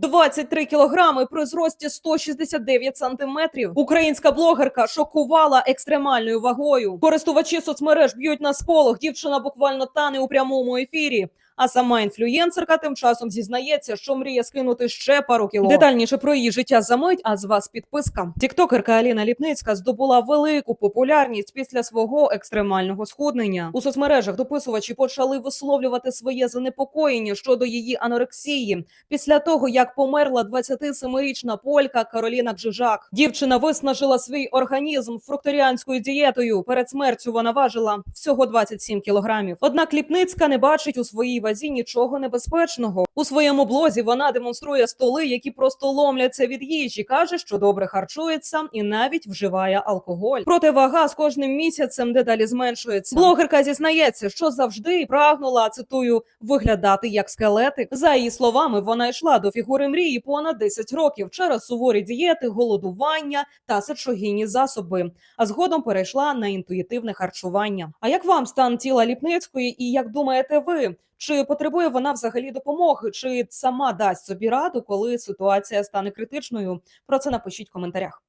23 кілограми при зрості 169 сантиметрів. Українська блогерка шокувала екстремальною вагою. Користувачі соцмереж б'ють на сполох. Дівчина буквально тане у прямому ефірі. А сама інфлюєнсерка тим часом зізнається, що мріє скинути ще пару кіло. Детальніше про її життя за мить, а з вас підписка. Тіктокерка Аліна Ліпницька здобула велику популярність після свого екстремального схуднення. У соцмережах дописувачі почали висловлювати своє занепокоєння щодо її анорексії після того, як померла 27-річна полька Кароліна Гжижак. Дівчина виснажила свій організм фрукторіанською дієтою. Перед смертю вона важила всього 27 кілограмів. Однак Ліпницька не бачить у своїй вазі нічого небезпечного. У своєму блозі вона демонструє столи, які просто ломляться від їжі. каже, що добре харчується і навіть вживає алкоголь. Проте вага з кожним місяцем дедалі зменшується. Блогерка зізнається, що завжди прагнула цитую виглядати як скелетик. За її словами, вона йшла до фігури мрії понад 10 років через суворі дієти, голодування та сечогінні засоби. А згодом перейшла на інтуїтивне харчування. А як вам стан тіла Ліпницької, і як думаєте ви? Чи потребує вона взагалі допомоги, чи сама дасть собі раду, коли ситуація стане критичною? Про це напишіть в коментарях.